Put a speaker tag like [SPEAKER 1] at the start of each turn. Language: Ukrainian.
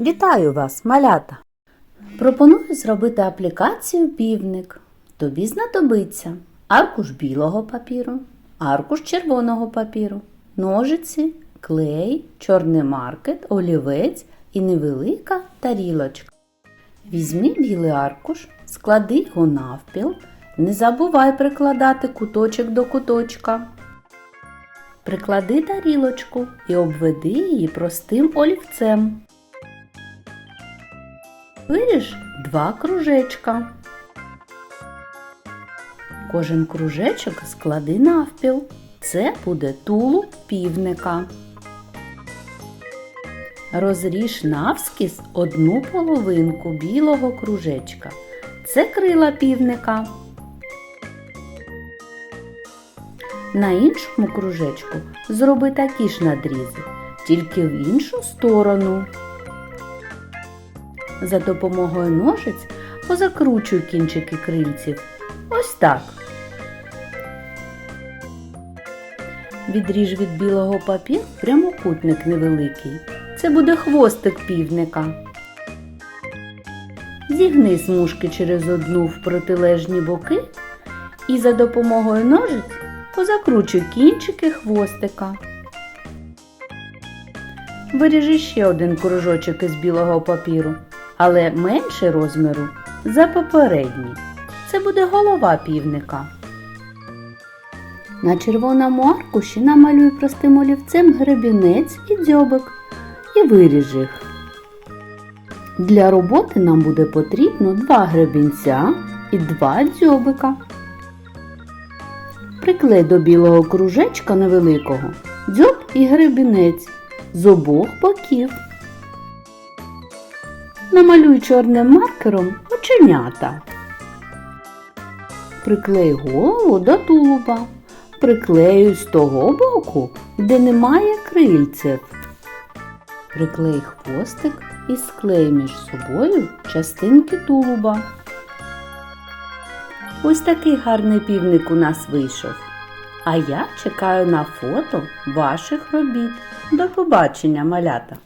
[SPEAKER 1] Вітаю вас, малята! Пропоную зробити аплікацію півник. Тобі знадобиться аркуш білого папіру, аркуш червоного папіру, ножиці, клей, чорний маркет, олівець і невелика тарілочка. Візьми білий аркуш, склади його навпіл, не забувай прикладати куточок до куточка. Приклади тарілочку і обведи її простим олівцем. Виріж два кружечка. Кожен кружечок склади навпіл. Це буде тулуб півника. Розріж навскіз одну половинку білого кружечка. Це крила півника. На іншому кружечку зроби такі ж надрізи, тільки в іншу сторону. За допомогою ножиць позакручуй кінчики крильців. Ось так. Відріж від білого папіру прямокутник невеликий. Це буде хвостик півника. Зігни смужки через одну в протилежні боки і за допомогою ножиць позакручуй кінчики хвостика. Виріжи ще один кружочок із білого папіру, але менше розміру за попередній. Це буде голова півника. На червоному аркуші намалюй простим олівцем гребінець і дзьобик і виріж їх. Для роботи нам буде потрібно два гребінця і два дзьобика. Приклей до білого кружечка невеликого дзьоб і гребінець з обох боків. Намалюй чорним маркером оченята. Приклей голову до тулуба. Приклеюй з того боку, де немає крильців. Приклей хвостик і склей між собою частинки тулуба. Ось такий гарний півник у нас вийшов. А я чекаю на фото ваших робіт. До побачення, малята!